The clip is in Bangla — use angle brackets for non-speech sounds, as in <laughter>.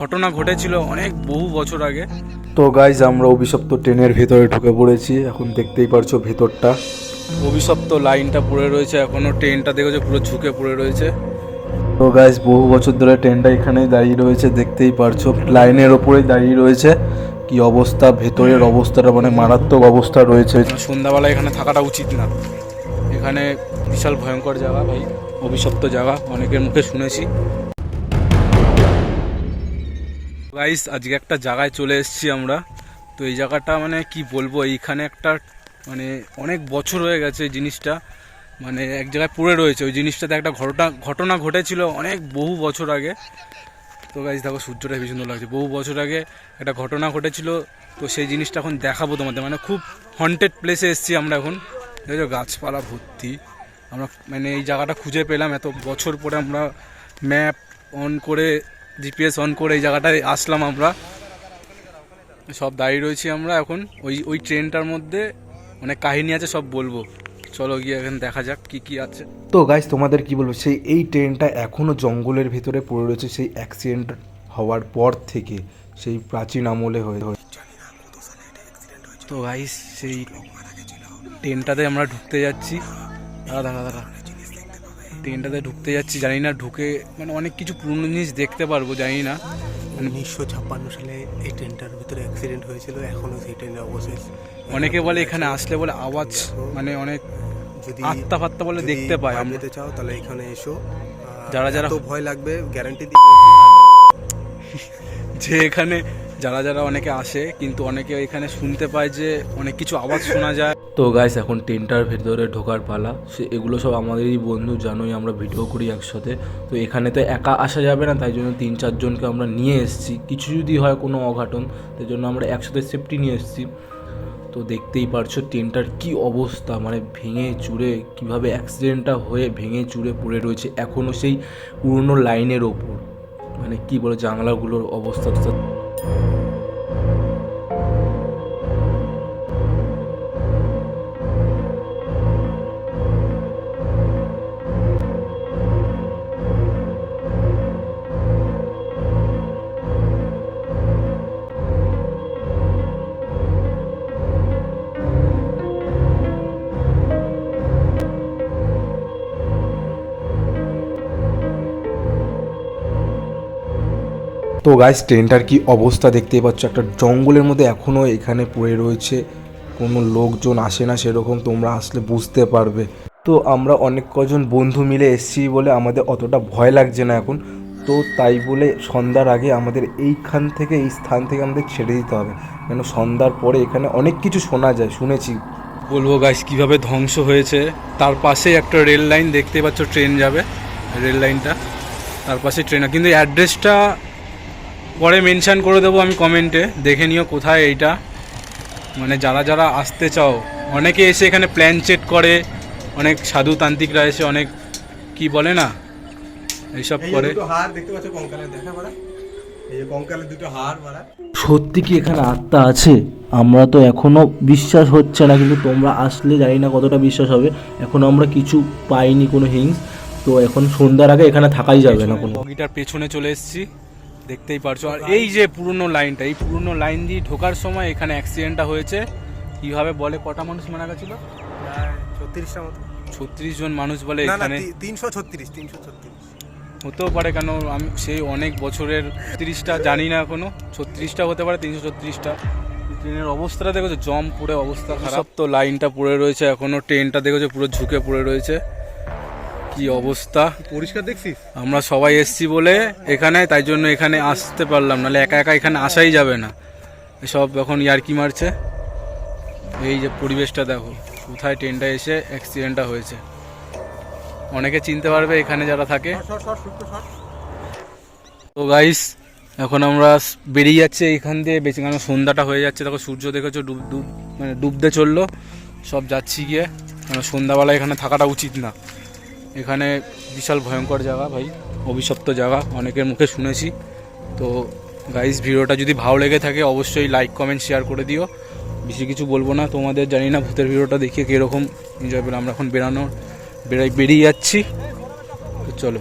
ঘটনা ঘটেছিল অনেক বহু বছর আগে। তো গাইজ আমরা অভিশপ্ত ট্রেনের ভেতরে ঢুকে পড়েছি। এখন দেখতেই পারছ ভেতরটা। অভিশপ্ত লাইনটা পড়ে রয়েছে এখনও। ট্রেনটা দেখেছ পুরো ঝুঁকে পড়ে রয়েছে। তো গাইজ বহু বছর ধরে ট্রেনটা এখানেই দাঁড়িয়ে রয়েছে। দেখতেই পারছ লাইনের ওপরেই দাঁড়িয়ে রয়েছে। কি অবস্থা? ভেতরের অবস্থাটা মানে মারাত্মক অবস্থা রয়েছে। সন্ধ্যাবেলা এখানে থাকাটা উচিত না। এখানে বিশাল ভয়ঙ্কর জায়গা ভাই অভিশপ্ত জায়গা। অনেকের মুখে শুনেছি। গাইস আজকে একটা জায়গায় চলে এসেছি আমরা। তো এই জায়গাটা মানে কি বলব, এইখানে একটা মানে অনেক বছর হয়ে গেছে এই জিনিসটা। মানে এক জায়গায় পড়ে রয়েছে। ওই জিনিসটাতে একটা ঘটনা ঘটনা ঘটেছিল অনেক বহু বছর আগে। তো গাইজ দেখো সূর্যটা ভীষণ লাগছে। বহু বছর আগে একটা ঘটনা ঘটেছিল। তো সেই জিনিসটা এখন দেখাবো তোমাদের। মানে খুব হন্টেড প্লেসে এসেছি আমরা এখন। দেখো গাছপালা ভর্তি। আমরা মানে এই জায়গাটা খুঁজে পেলাম। এত বছর পরে আমরা ম্যাপ অন করে জিপিএস অন করে এই জায়গাটায় আসলাম আমরা। সব দাঁড়িয়ে রয়েছি আমরা এখন। ওই ওই ট্রেনটার মধ্যে অনেক কাহিনী আছে সব বলব। চলো গিয়ে এখন দেখা যাক কি কি আছে। তো গাইজ তোমাদের কি বলব সেই এই ট্রেনটা এখনও জঙ্গলের ভিতরে পড়ে রয়েছে সেই অ্যাক্সিডেন্ট হওয়ার পর থেকে সেই প্রাচীন আমলে হয়ে হয়ে। তো গাইস সেই ট্রেনটাতে আমরা ঢুকতে যাচ্ছি। দাঁড়া দাঁড়া দাঁড়া। ট্রেনটাতে ঢুকতে যাচ্ছি জানি না ঢুকে মানে অনেক কিছু পুরনো জিনিস দেখতে পারব জানি না। উনিশশো ছাপ্পান্ন সালে এই ট্রেনটার ভিতরে অ্যাক্সিডেন্ট হয়েছিল এখনও সেই ট্রেনের অবশেষ। অনেকে বলে এখানে আসলে বলে আওয়াজ মানে অনেক যদি আত্মা ফাত্তা বলে দেখতে পাই আমরা। পেতে চাও তাহলে এখানে এসো। যারা যারা- এত ভয় লাগবে গ্যারান্টি <laughs> দিয়ে যে এখানে যারা যারা অনেকে আসে, কিন্তু অনেকে এখানে শুনতে পায় যে অনেক কিছু আওয়াজ শোনা যায়। তো গাইস এখন ট্রেনটার ভেতরে ঢোকার পালা। সে এগুলো সব আমাদেরই বন্ধু, জানোই আমরা ভিডিও করি একসাথে। তো এখানে তো একা আসা যাবে না, তাই জন্য তিন চারজনকে আমরা নিয়ে এসেছি। কিছু যদি হয় কোনো অঘটন, তাই জন্য আমরা একসাথে সেফটি নিয়ে এসেছি। তো দেখতেই পারছ ট্রেনটার কি অবস্থা মানে ভেঙে চুরে, কীভাবে অ্যাক্সিডেন্টটা হয়ে ভেঙে চুরে পড়ে রয়েছে এখনও সেই পুরনো লাইনের ওপর। মানে কি বলে, জানলাগুলোর অবস্থা তো গাইস ট্রেনটার কি অবস্থা দেখতেই পাচ্ছ? একটা জঙ্গলের মধ্যে এখনও এখানে পড়ে রয়েছে। কোনো লোকজন আসে না সেরকম, তোমরা আসলে বুঝতে পারবে। তো আমরা অনেক কজন বন্ধু মিলে এসেছি বলে আমাদের অতটা ভয় লাগছে না এখন। তো তাই বলে সন্ধ্যার আগে আমাদের এইখান থেকে, এই স্থান থেকে আমাদের ছেড়ে দিতে হবে। কেন সন্ধ্যার পরে এখানে অনেক কিছু শোনা যায়, শুনেছি। বলব গাইস কীভাবে ধ্বংস হয়েছে। তার পাশেই একটা রেল লাইন দেখতে পাচ্ছ, ট্রেন যাবে। রেল লাইনটা, তার পাশে ট্রেন। কিন্তু অ্যাড্রেসটা পরে মেনশান করে দেবো আমি কমেন্টে দেখে নিও কোথায় এইটা। মানে যারা যারা আসতে চাও অনেকে এসে এখানে প্ল্যান চেট করে অনেক সাধু তান্ত্রিকরা এসে অনেক কি বলে না এইসব করে। দেখতে পাচ্ছ দেখা মারা এই যে কঙ্কালের দুটো হার মারা সত্যি কি এখানে আত্মা আছে? আমরা তো এখনও বিশ্বাস হচ্ছে না কিন্তু তোমরা আসলে জানি না কতটা বিশ্বাস হবে। এখনও আমরা কিছু পাইনি কোনো হিংস তো এখন সন্ধ্যার আগে এখানে থাকাই যাবে না কোনো। পেছনে চলে এসেছি। দেখতেই পারছ। আর এই যে পুরনো লাইনটা এই পুরনো লাইন দিয়ে ঢোকার সময় এখানে অ্যাক্সিডেন্টটা হয়েছে। কীভাবে বলে কটা মানুষ মারা গেছিল? ছত্রিশটা মতো। ছত্রিশ জন মানুষ বলে এখানে। তিনশো ছত্রিশ তিনশো ছত্রিশ। হতেও পারে কেন আমি সেই অনেক বছরের তিরিশটা জানি না এখনও। ছত্রিশটা হতে পারে তিনশো ছত্রিশটা। ট্রেনের অবস্থাটা দেখেছ? জম পুরো অবস্থা খারাপ। তো লাইনটা পড়ে রয়েছে এখনও ট্রেনটা দেখেছ? পুরো ঝুঁকে পড়ে রয়েছে। কি অবস্থা? পরিষ্কার দেখছিস? আমরা সবাই এসছি বলে এখানে তাই জন্য এখানে আসতে পারলাম নাহলে একা একা এখানে আসাই যাবে না। সব এখন ইয়ারকি মারছে। এই যে পরিবেশটা দেখো কোথায় ট্রেনটা এসে অ্যাক্সিডেন্টটা হয়েছে। অনেকে চিনতে পারবে এখানে যারা থাকে। তো গাইস এখন আমরা বেরিয়ে যাচ্ছে এখান দিয়ে। বেশি কারণ সন্ধ্যাটা হয়ে যাচ্ছে। দেখো সূর্য দেখেছ ডুব ডুব মানে ডুবতে চলল। সব যাচ্ছি গিয়ে। কারণ সন্ধ্যাবেলা এখানে থাকাটা উচিত না। এখানে বিশাল ভয়ঙ্কর জায়গা ভাই, অভিশপ্ত জায়গা, অনেকের মুখে শুনেছি। তো গাইস ভিডিওটা যদি ভালো লেগে থাকে, অবশ্যই লাইক কমেন্ট শেয়ার করে দিও। বেশি কিছু বলব না, তোমাদের জানি না ভূতের ভিডিওটা দেখিয়ে কীরকম এনজয় পেলাম আমরা এখন বেরানো বেরাই বেরিয়ে যাচ্ছি। তো চলো।